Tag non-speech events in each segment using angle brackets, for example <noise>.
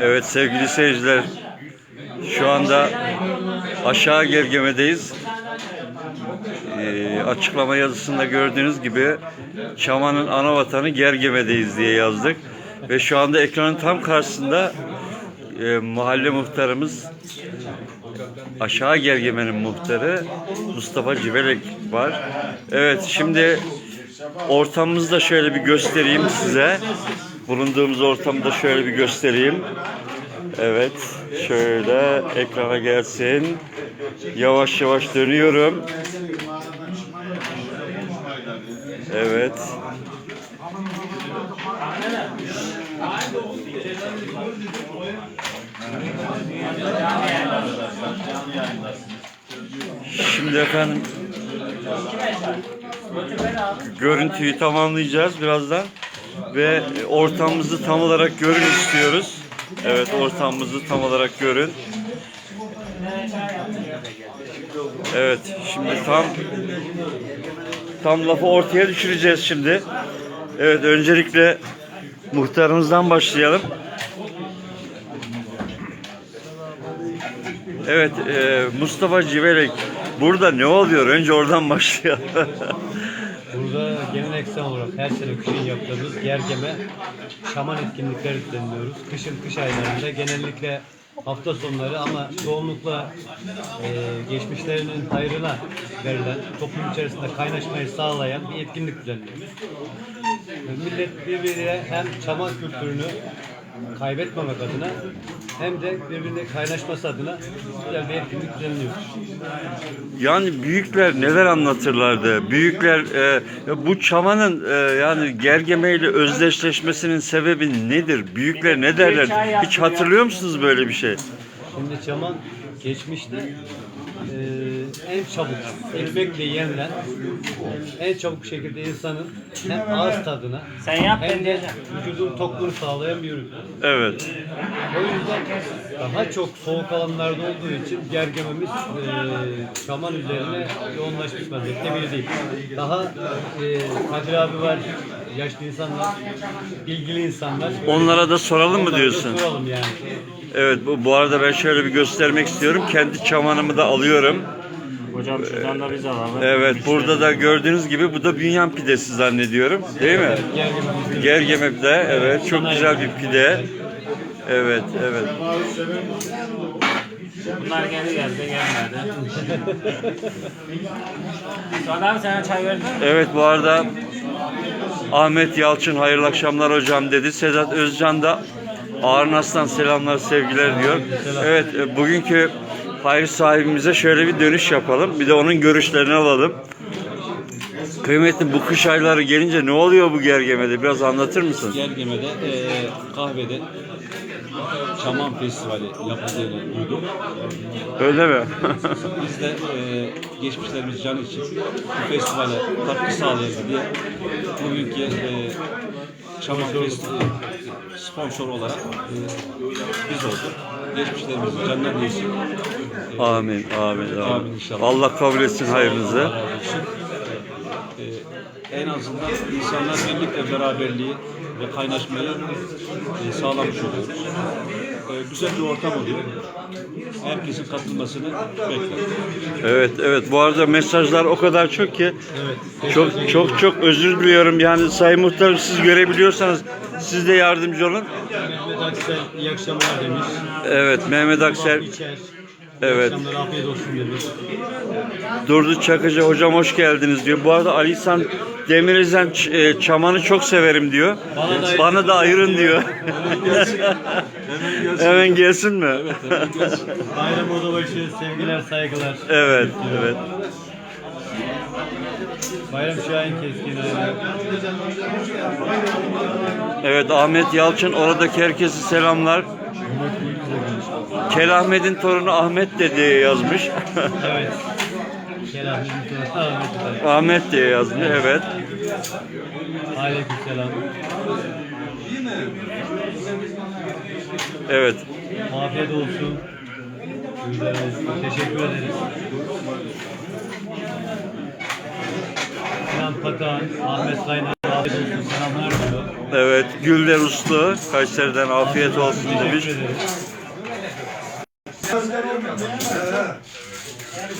Evet sevgili seyirciler. Şu anda aşağı gergemedeyiz. Ee, açıklama yazısında gördüğünüz gibi Çaman'ın ana vatanı Gergeme'deyiz diye yazdık. Ve şu anda ekranın tam karşısında e, mahalle muhtarımız Aşağı Gergeme'nin muhtarı Mustafa Civelek var. Evet şimdi ortamımızı da şöyle bir göstereyim size. Bulunduğumuz ortamı da şöyle bir göstereyim. Evet şöyle ekrana gelsin. Yavaş yavaş dönüyorum. Evet. Şimdi efendim görüntüyü tamamlayacağız birazdan ve ortamımızı tam olarak görün istiyoruz. Evet ortamımızı tam olarak görün. Evet şimdi tam tam lafı ortaya düşüreceğiz şimdi. Evet öncelikle muhtarımızdan başlayalım. Evet e, Mustafa Civelek burada ne oluyor? Önce oradan başlayalım. <laughs> Geleneksel olarak her sene kışın yaptığımız gergeme şaman etkinlikleri düzenliyoruz. Kışın kış aylarında genellikle hafta sonları ama çoğunlukla e, geçmişlerinin hayrına verilen, toplum içerisinde kaynaşmayı sağlayan bir etkinlik düzenliyoruz. Millet birbiriyle hem çaman kültürünü kaybetmemek adına hem de birbirine kaynaşması adına güzel bir etkinlik düzenliyoruz. Yani büyükler neler anlatırlardı? Büyükler e, bu çamanın e, yani gergemeyle özdeşleşmesinin sebebi nedir? Büyükler ne derler? Hiç hatırlıyor musunuz böyle bir şey? Şimdi çaman geçmişte eee, en çabuk ekmekle yenilen, en çabuk şekilde insanın hem ağız tadına Sen yap, ben hem de diyeceğim. vücudun tokluğunu sağlayan bir ürün. Evet. O yüzden daha çok soğuk alanlarda olduğu için gergememiz eee çaman üzerine yoğunlaşmış vaziyette bile değil. Daha eee Kadir abi var, yaşlı insanlar, bilgili insanlar. Onlara da soralım mı Onlara da diyorsun? Soralım yani. Evet bu, bu arada ben şöyle bir göstermek istiyorum. Kendi çamanımı da alıyorum. Hocam şuradan da biz alalım. Evet burada da gördüğünüz gibi bu da bünyan pidesi zannediyorum. Değil mi? Gergeme pide. Evet çok güzel bir pide. Evet evet. Bunlar geldi geldi gelmedi. Abi sana çay verdin mi? Evet bu arada Ahmet Yalçın hayırlı akşamlar hocam dedi. Sedat Özcan da Ağrın Aslan selamlar sevgiler diyor. Evet e, bugünkü hayır sahibimize şöyle bir dönüş yapalım. Bir de onun görüşlerini alalım. Kıymetli bu kış ayları gelince ne oluyor bu gergemede? Biraz anlatır mısın? Gergeme'de eee kahvede Çaman Festivali yapıldığını duydum. Öyle mi? <laughs> Biz de eee, geçmişlerimiz can için bu festivale katkı sağlayalım diye bugünkü eee Çaman Festivali sponsor olarak eee, biz olduk. Geçmişlerimiz canlar değilsin. amin, amin, amin. İnşallah. Allah kabul etsin hayrınızı. Allah razı olsun. Eee, en azından insanlar birlik ve beraberliği ve kaynaşmayı eee, sağlamış oluyoruz. Eee, güzel bir ortam oluyor. Herkesin katılmasını bekliyoruz. Evet, evet. Bu arada mesajlar o kadar çok ki çok çok çok özür diliyorum. Yani Sayın Muhtarım siz görebiliyorsanız siz de yardımcı olun. Mehmet Aksel iyi akşamlar demiş. Evet, Mehmet Aksel, içer. Evet. İyi akşamlar afiyet olsun demiş. Durdu Çakıcı hocam hoş geldiniz diyor. Bu arada Ali İhsan Demirel'den ç- e, çamanı çok severim diyor. Bana da- Bana da ayırın diyor. Hemen gelsin mi? Bayram Odabaşı sevgiler saygılar. Evet, evet. Bayram Şahin Keskin. Evet Ahmet Yalçın oradaki herkese selamlar. Kel Ahmet'in torunu Ahmet de diye yazmış. Evet. Selam. Ahmet. Ahmet diye yazmış evet. Aleyküm selam. Evet. Afiyet olsun. Güzel olsun. Teşekkür ederiz. Sinan Patan, Ahmet Kaynar, afiyet olsun, selamlar diyor. Evet, Gülden Uslu Kayseri'den afiyet olsun demiş.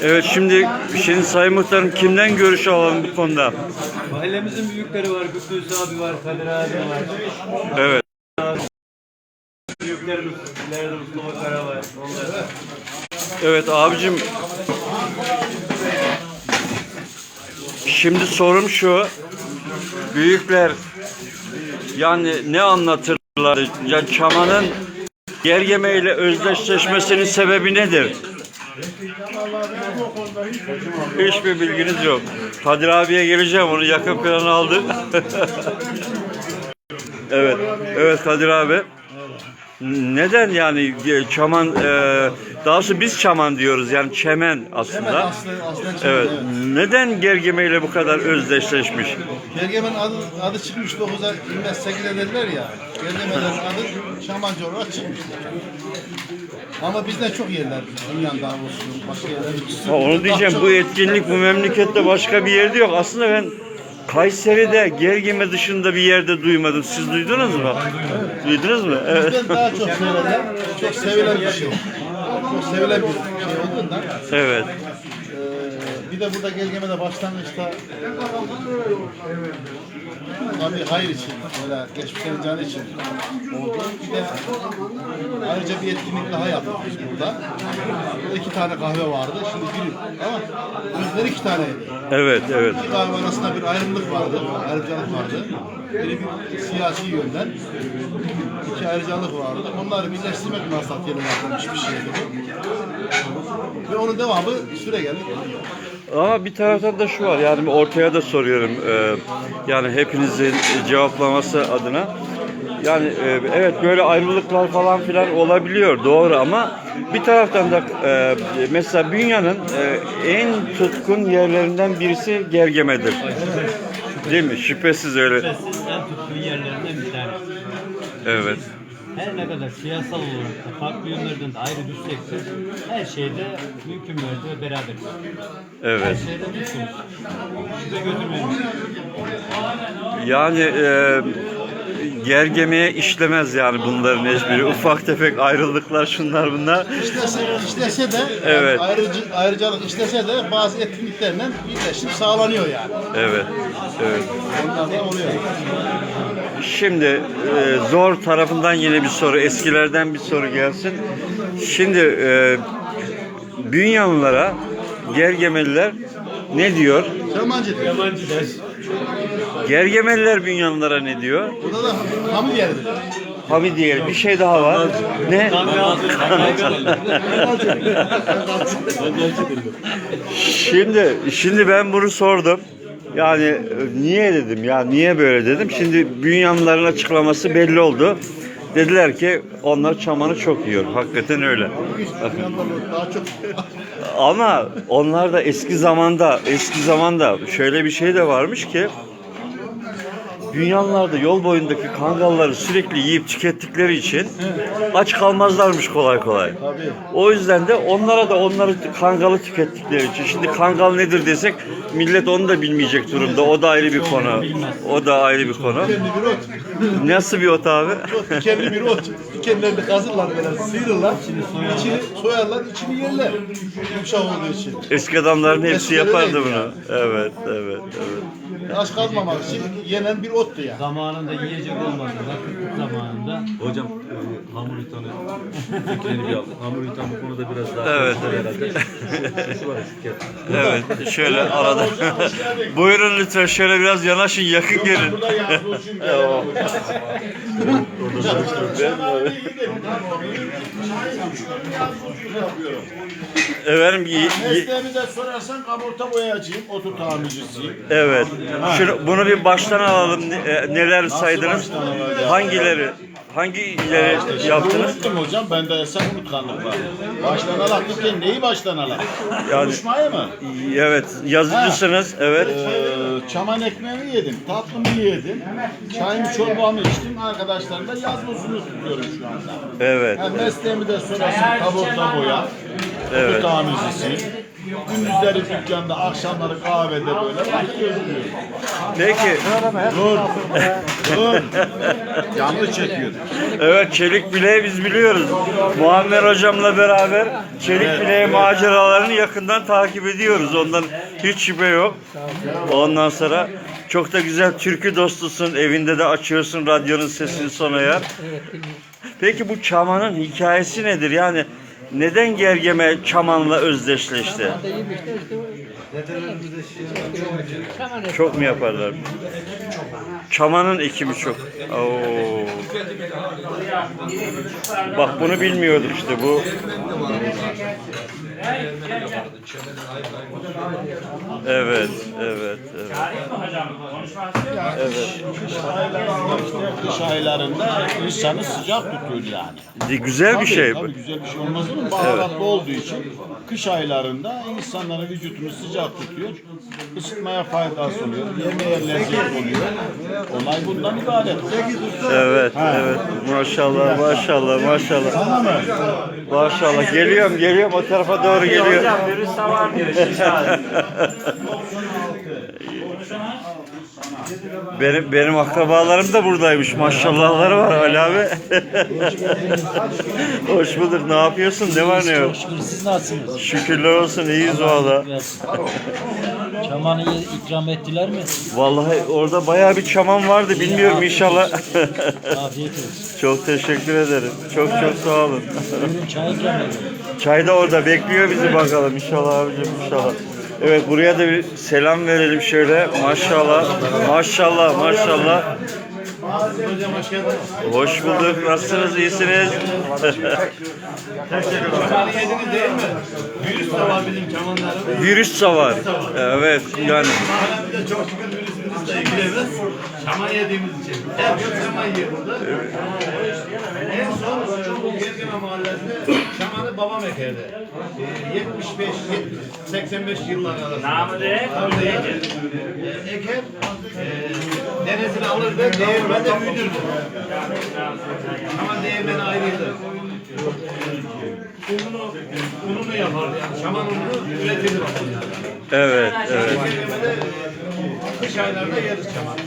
Evet şimdi şimdi Sayın Muhtarım kimden görüş alalım bu konuda? Mahallemizin büyükleri var, Kudüs abi var, Kadir abi var. Evet. Büyüklerimiz, ileride Mustafa Kara var. Onlar da. Evet abicim. Şimdi sorum şu. Büyükler yani ne anlatırlar? Ya Çaman'ın Gergeme ile özdeşleşmesinin sebebi nedir? Hiçbir bilginiz yok. Kadir abiye geleceğim onu yakın plana aldı. <laughs> evet. Evet Kadir abi. Neden yani e, çaman e, daha doğrusu biz çaman diyoruz yani çemen aslında. Aslında, aslında çemen, Evet. evet. Neden gergeme ile bu kadar özdeşleşmiş? Gergemen adı, adı çıkmış 9'a 28'e dediler ya. Gergemenlerin adı Şamancı olarak çıkmış. Ama bizden çok yerler. Dünyanın daha olsun, başka yerler. Ha, onu diyeceğim bu etkinlik bu memlekette başka bir yerde yok. Aslında ben Kayseri'de Gergeme dışında bir yerde duymadım. Siz duydunuz mu? Duydunuz mu? Evet. Bizden daha çok sevilen, çok sevilen bir şey. Çok sevilen bir şey olduğundan Evet. Ee, bir de burada Gergeme'de başlangıçta tabii hayır için, böyle geçmişlerin canı için oldu. Bir de ayrıca bir etkinlik daha yaptık biz burada. Burada iki tane kahve vardı, şimdi biri. Ama bizler iki taneydi. Evet, evet. İki kahve arasında bir ayrımlık vardı, ayrıcalık vardı. Biri bir siyasi yönden, iki ayrıcalık vardı. Onları birleştirmek maksat yerine yapılmış bir şeydi. Ve onun devamı süre geldi. Ama bir taraftan da şu var yani ortaya da soruyorum e, yani hepinizin cevaplaması adına. Yani e, evet böyle ayrılıklar falan filan olabiliyor doğru ama bir taraftan da e, mesela Bünya'nın e, en tutkun yerlerinden birisi Gergeme'dir. Değil mi? Şüphesiz öyle. Şüphesiz en tutkun yerlerinden bir tanesi. Evet. Her ne kadar siyasal olarak da farklı yönlerden de ayrı düşsek de her şeyde mümkün mertebe beraberiz. Her Evet. şeyde tutkunuz. Şüphe götürmeyiz. Yani e, gergemeye işlemez yani bunların hiçbiri. Ufak tefek ayrılıklar şunlar bunlar. İşlese, işlese de Evet. ayrıcı, ayrıcalık işlese de bazı etkinliklerle birleşim sağlanıyor yani. Evet. Evet. Onlar da oluyor. Şimdi e, zor tarafından yine bir soru, eskilerden bir soru gelsin. Şimdi e, Bünyanlılara Gergemeliler ne diyor? Şamancı diyor. Yabancı ders. Gergemeliler Bünyanlılara ne diyor? Burada da hamı yeridir. Hamidiye bir şey daha var. Ne? Şimdi şimdi ben bunu sordum. Yani e, niye dedim ya niye böyle dedim. Şimdi Bünyanlıların açıklaması belli oldu. Dediler ki onlar çamanı çok yiyor. Hakikaten öyle. Ama onlar da eski zamanda, eski zamanda şöyle bir şey de varmış ki Dünyalarda yol boyundaki kangalları sürekli yiyip tükettikleri için aç kalmazlarmış kolay kolay. O yüzden de onlara da onları kangalı tükettikleri için. Şimdi kangal nedir desek millet onu da bilmeyecek durumda. O da ayrı bir konu. O da ayrı bir konu. Nasıl bir ot abi? Çok kendi bir ot. Kendilerini kazırlar böyle sıyırırlar. İçini soyarlar, içini yerler. Yumuşak olduğu için. Eski adamların hepsi yapardı bunu. Evet, evet, evet. Aç kalmamak için yenen bir ottu ya. Zamanında yiyecek kıtlık zamanında Hocam e, hamur yutanı fikrini bir aldık. Hamur yutan bu konuda biraz daha Evet. herhalde. Şu var. Evet, şöyle arada. Buyurun lütfen şöyle biraz yanaşın, yakın gelin. Efendim, y- y- Mesleğimize sorarsan kaburta boyacıyım, otu tamircisiyim. evet. Şunu, bunu bir baştan alalım. E, Neler saydınız? Hangileri? Hangileri yaptınız? Unuttum hocam, bende esas unutkanlık var. Baştan alak derken neyi baştan alak? Yani- Konuşmayı mı? Evet, yazıcısınız. Evet. Ee, çaman ekmeğimi yedim, tatlımı yedim, çayımı çorbamı içtim, arkadaşlarımla yazmasını tutuyorum şu anda. Evet. Ha, mesleğimi de sorarsan kaburta boya, Evet. otu tamircisiyim. Gündüzleri dükkanda, akşamları kahvede böyle vakit öldürüyoruz. Peki Dur. Dur. Yanlış çekiyor. Evet çelik bileği biz biliyoruz. Muammer hocamla beraber çelik bileği maceralarını yakından takip ediyoruz. Ondan hiç şüphe yok. Ondan sonra çok da güzel türkü dostusun. Evinde de açıyorsun radyonun sesini sona yer. Peki bu çamanın hikayesi nedir? Yani neden gergeme çamanla özdeşleşti? Çok mu yaparlar? Çamanın ekimi çok. Oo. Bak bunu bilmiyorduk işte bu. Evet, evet, evet. Evet. Kış aylarında insanı sıcak tutuyor yani. De- Güzel bir Tabii, şey bu. Tabii güzel bir şey olmaz mı? Baharatlı olduğu için kış aylarında insanların vücudunu sıcak tutuyor. Isıtmaya faydası oluyor. Yemeğe lezzet oluyor. Olay bundan ibaret. Evet, evet. Maşallah, maşallah, maşallah. Maşallah. Geliyorum, geliyorum. O tarafa doğru geliyorum. Hocam virüs de var diyor. Şiş. <laughs> Benim benim akrabalarım da buradaymış. Maşallahları var Ali abi. <laughs> Hoş bulduk. Ne yapıyorsun? Ne var ne yok? Siz nasılsınız? Şükürler olsun. iyiyiz valla. Çamanı ikram ettiler mi? Vallahi orada bayağı bir çaman vardı. Bilmiyorum inşallah. <laughs> Afiyet olsun. çok teşekkür ederim. Çok çok sağ olun. Buyurun çay ikram edin. Çay da orada bekliyor bizi bakalım inşallah abicim inşallah. Evet buraya da bir selam verelim şöyle. Maşallah. Maşallah maşallah. Hoş bulduk. Nasılsınız? İyisiniz? yediniz değil mi? Virüs de var bizim çamanlarda. Virüs de var. Evet yani çok şükür virüsümüz de ilgilemez. Şaman yediğimiz için. Herkes şaman yiyor burada. En son bu Gergeme Mahallesi'nde şamanı babam ekerdi. Ee, 75, 70, 85 yıllar arasında. Namı de. Orada eker. Ee, Eker, e, denesini alır ve değirmende büyütürdü. Şaman değirmeni ayrıydı. Ununu, ununu yapardı yani. Şaman ununu üretirdi babam yani. evet evet. Gergeme'de e, kış aylarında yeriz şaman.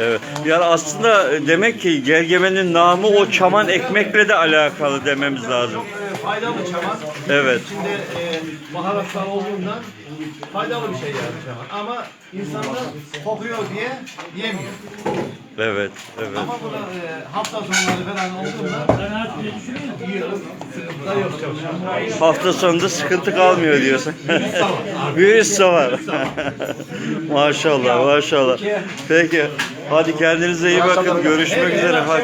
Evet. Yani aslında demek ki gergemenin namı o çaman ekmekle de alakalı dememiz lazım. Faydalı çaman. Evet. İçinde e, baharatlar olduğundan faydalı bir şey yani çaman. Ama insanlar kokuyor diye yemiyor. Evet, evet. Ama bunu e, hafta sonları falan olduğunda yiyoruz. Sıkıntı da yok çok şükür. Hafta sonunda sıkıntı kalmıyor diyorsun. Virüs de var. maşallah, maşallah. Peki. Hadi kendinize iyi bakın. Görüşmek üzere. Her Hadi.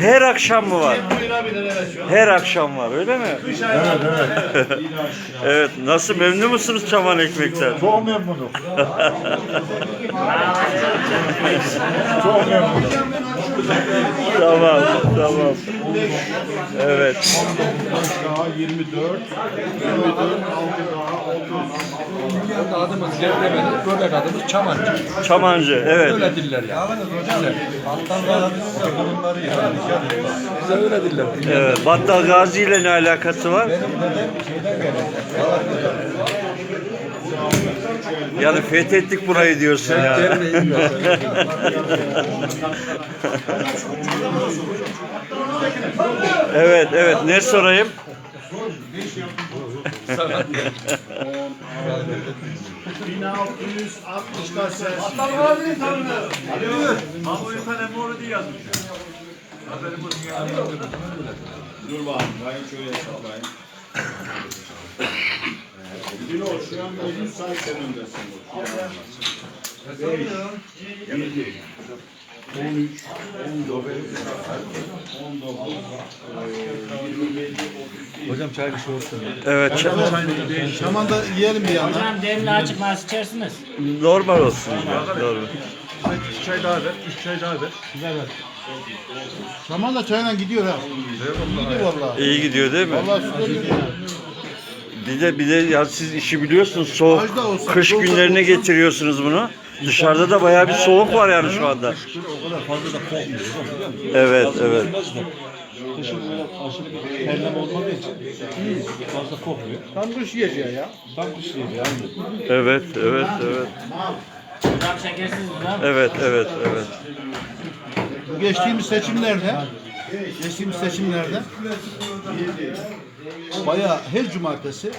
Her akşam mı var? Buyurabilir evet şu an. Her akşam var öyle mi? Kış aylarında Evet. Nasıl memnun musunuz çaman ekmekten? Çok memnunum. Çok memnunum. tamam, tamam. Evet. Daha 24, 24, 6 daha 30. adımız Gergemeli, göbek adımız Çamancı. Çamancı, evet. Öyle diller yani. Güzel. Bize öyle diller. Evet. Battal Gazi ile ne alakası var? Yani fethettik burayı diyorsun ya. <laughs> evet, evet. Ne sorayım? 1660 gazetesi. Atlar var mı tanrı? Alo. Mahmut Ülkan Emoğlu diye yazmış. Haberim olsun. Dur bakalım. Ben şöyle hesaplayayım. Dino şu an benim sayfamın öndesin. Hesaplıyorum. Bildi. 13, Hocam çay bir şey olsun. Evet. Çay, Şaman da yiyelim bir yandan. Hocam demli açık nasıl içersiniz? Normal olsun. Ya, normal. İki çay daha ver, üç çay daha ver. Güzel ver. Şaman da çayla gidiyor ha. Gidiyor vallahi. İyi gidiyor değil mi? Vallahi süper gidiyor. Bir de bir de ya siz işi biliyorsunuz soğuk olsun, kış günlerine getiriyorsunuz bunu. Dışarıda da bayağı bir soğuk var yani şu anda. O kadar fazla da kokmuyor. Evet, evet. Kışın böyle aşırı bir terleme olmadığı için iyi. Fazla kokmuyor. Tam kış yiyeceği ya. Tam kış yiyeceği aynı. Evet, evet, evet. Hocam şekersiz mi lan? Evet, evet, evet. Geçtiğimiz seçimlerde geçtiğimiz seçimlerde bayağı her cumartesi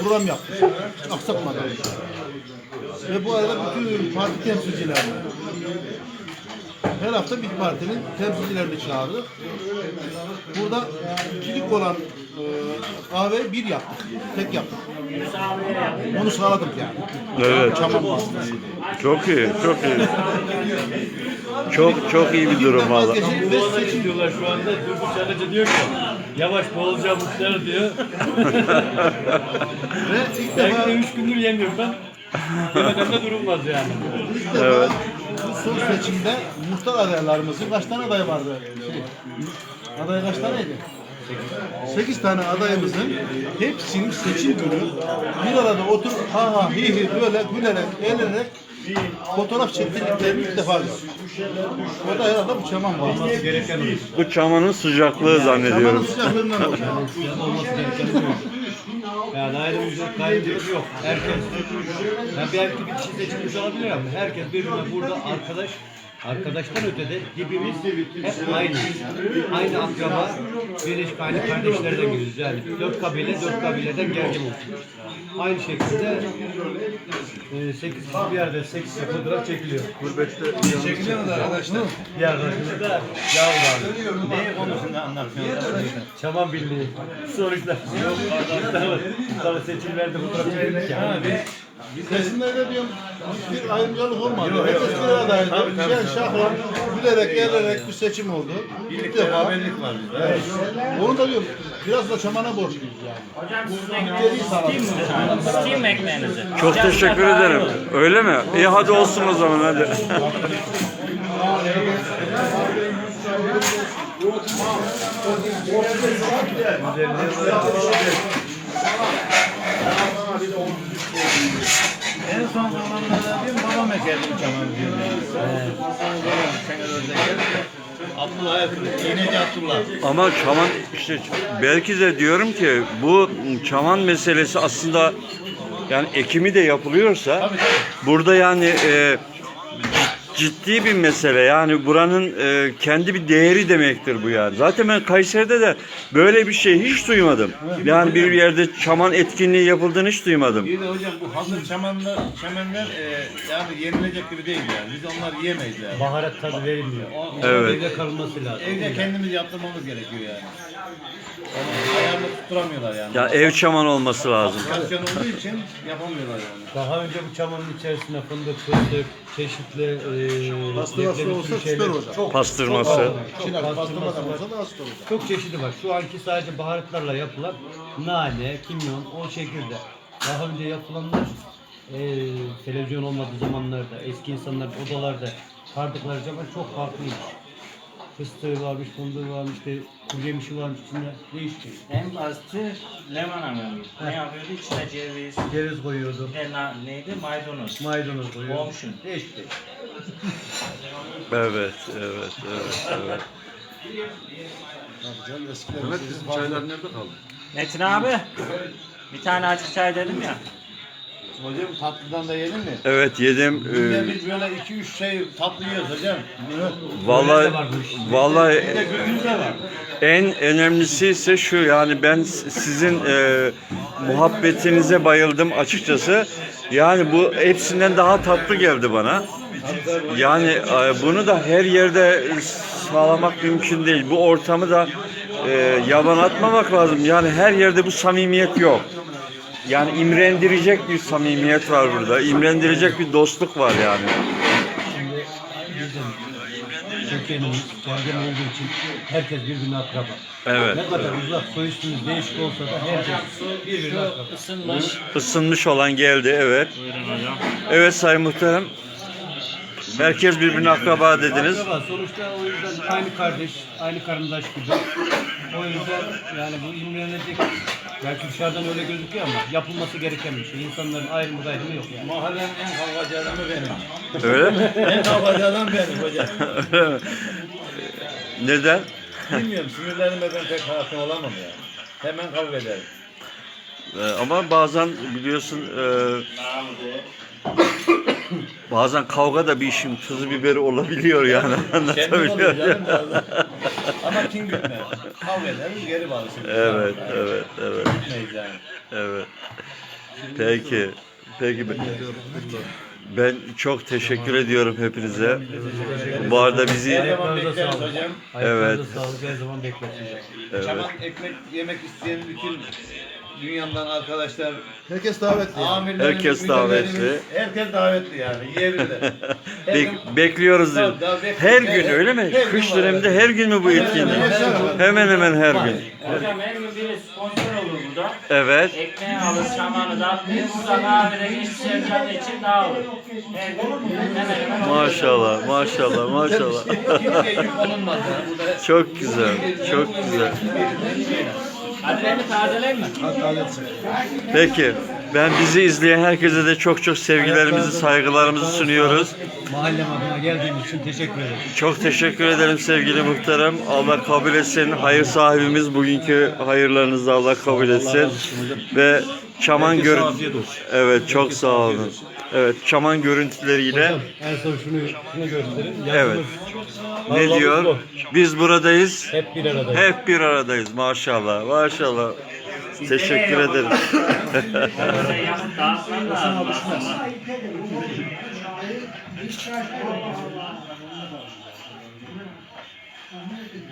program yaptık. Aksatmadan. Ve bu arada bütün parti temsilcilerini her hafta bir partinin temsilcilerini çağırdık. Burada ikilik olan e, kahve bir yaptık. Tek yaptık. Onu sağladık yani. Evet. Çok iyi, çok iyi. Çok çok iyi bir durum valla. Vazgeçip beş seçim diyorlar şu anda. Durmuş Aracı diyor ki yavaş boğulacağım mutlar diyor. <laughs> ve ilk Belki defa de üç gündür yemiyorum ben. Yemeden de durulmaz yani. İlk defa bu son seçimde muhtar adaylarımızın kaç tane aday vardı? Şey, aday kaç taneydi? 8 tane adayımızın hepsinin seçim günü bir arada oturup ha ha hi hi böyle gülerek, eğlenerek fotoğraf çektirdiklerini ilk defa gördüm. O da herhalde bu çaman var. Bu çamanın sıcaklığı Çamanın zannediyorum. sıcaklığından oldu. <laughs> Ya. Yani ayrı ücret kaybı yok. Herkes, ya belki bir kişi seçilmiş olabilir ama herkes birbirine burada arkadaş, arkadaştan ötede dibimiz hep aynı. Aynı akraba, birleşik aynı kardeşlerden geliyoruz. Yani dört kabile, dört kabileden gergin olsun. Aynı şekilde e, sekiz kişi bir yerde sekiz fotoğraf çekiliyor. Gurbette çekiliyor da arkadaşlar. Bir arkadaşımız da yavru Ne konusunda anlatıyorsunuz? Çaman Birliği. Yok. Tabii seçimlerde fotoğraf çekildik ya. Seçimlerde diyorum hiçbir ayrımcılık olmadı. Herkes bir aradaydı. Şen şahla gülerek, eğlenerek bir seçim oldu. İlk defa. var bizde. Onu da diyorum biraz da çamana borçluyuz yani. Hocam sizin mi? Steam ekmeğinizi. Çok teşekkür ederim. Öyle mi? İyi hadi olsun o zaman hadi. <laughs> En son zamanlarda diyorum babam ekerdi bu çaman diyor. Babam sene dörde geldi. Abdullah Erkut, İğneci Abdullah. Ama çaman işte belki de diyorum ki bu çaman meselesi aslında yani ekimi de yapılıyorsa burada yani e, ciddi bir mesele yani buranın e, kendi bir değeri demektir bu yani. Zaten ben Kayseri'de de böyle bir şey hiç duymadım. Yani bir yerde çaman etkinliği yapıldığını hiç duymadım. Bir de hocam bu hazır çamanlar, çemenler e, yani yenilecek gibi değil yani. Biz onları yiyemeyiz yani. Baharat tadı verilmiyor. Evet. Evde kalınması lazım. Evde kendimiz yaptırmamız gerekiyor yani. Onu tutturamıyorlar yani. Ya ev çaman olması lazım. Fabrikasyon olduğu için yapamıyorlar yani. Daha önce bu çamanın içerisine fındık, fıstık, çeşitli e, Pastırması leblebi olsa süper olacak. Çok, Pastırması. Şimdi Pastırması var. olsa da hasta olur. çok çeşidi var. Şu anki sadece baharatlarla yapılan nane, kimyon, o şekilde. Daha önce yapılanlar e, televizyon olmadığı zamanlarda eski insanlar odalarda kardıkları zaman çok farklıymış. Fıstığı varmış, fındığı varmış, işte kuru yemişi varmış içinde değişik. En basiti lemon amıyordu. Ne yapıyordu? İçine ceviz, Ceviz koyuyordu, e, na- neydi? Maydanoz. maydanoz koyuyordu. Komşun. Değişik değişik. Evet, evet, evet, evet. Canım eskiler Evet bizim çaylar nerede kaldı? Metin abi. Bir tane açık çay dedim ya. Hocam tatlıdan da yedin mi? Evet yedim. Ee, biz böyle iki üç şey tatlı yiyoruz hocam. Vallahi vallahi Bir de gülümüz de var. en önemlisi ise şu yani ben s- sizin e, muhabbetinize bayıldım açıkçası. Yani bu hepsinden daha tatlı geldi bana. Yani e, bunu da her yerde sağlamak mümkün değil. Bu ortamı da e, yaban atmamak lazım. Yani her yerde bu samimiyet yok. Yani imrendirecek bir samimiyet var burada. İmrendirecek bir dostluk var yani. Şimdi bizim Türkiye'nin gergin olduğu için herkes birbirine akraba. Evet. Ne kadar uzak soy ismimiz değişik olsa da herkes birbirine akraba. Isınmış. Isınmış olan geldi evet. Evet Sayın Muhterem. Herkes birbirine akraba dediniz. Akraba sonuçta o yüzden aynı kardeş, aynı karındaş gibi. O yüzden yani bu imrenecek belki dışarıdan öyle gözüküyor ama yapılması gereken bir şey. İnsanların ayrımı gayrımı yok yani. Mahallenin en kavgacı adamı benim. Öyle mi? En kavgacı adam benim hocam. <laughs> Neden? Bilmiyorum sinirlerime ben pek hakim olamam ya. Hemen kavga ederim. Ee, ama bazen biliyorsun e, bazen kavga da bir işin tuzu biberi olabiliyor yani. Kendim oluyor Anlatabiliyor canım muyum? Ama kim gütmez. Kavga ederiz geri bağlısın. Evet, evet, evet, Gitmeyiz yani. evet. Peki, peki. ben- Ben çok teşekkür ediyorum hepinize. Bu arada bizi Her zaman bekleriz hocam. Evet. sağlık her zaman bekletiyoruz. Evet. Çaman ekmek yemek isteyen bütün dünyadan arkadaşlar, Herkes davetli. yani. amirlerimiz, Herkes müdürlerimiz, davetli. Herkes davetli yani. Yiyebilirler. Her <laughs> gün- Bek- bekliyoruz. Tabii, tabii, bekliyoruz. Her Her- gün öyle mi? her gün Kış var, döneminde her gün mü bu etkinlik? Hemen hemen her gün. Hocam her gün biri sponsor olur burada. Evet. Ekmeği alır, çamanı da Musa kahvedeki işçiler canı için dağılır. Her gün hemen hemen Maşallah, maşallah, maşallah. Kimseye yük olunmaz. Yani burada Çok güzel, çok güzel. Peki, ben bizi izleyen herkese de çok çok sevgilerimizi, saygılarımızı sunuyoruz. Mahallem adına geldiğiniz için teşekkür ederim. Çok teşekkür ederim sevgili muhtarım. Allah kabul etsin. Hayır sahibimiz bugünkü hayırlarınızı Allah kabul etsin. Ve çaman olsun. Evet, çok sağ olun. Evet, çaman görüntüleriyle Hocam en son şunu, şunu gösterin. Evet. Ne Tarlamız diyor? bu. Biz buradayız. Hep bir arada. Hep bir aradayız maşallah. Maşallah. Teşekkür ederim. <laughs> <laughs>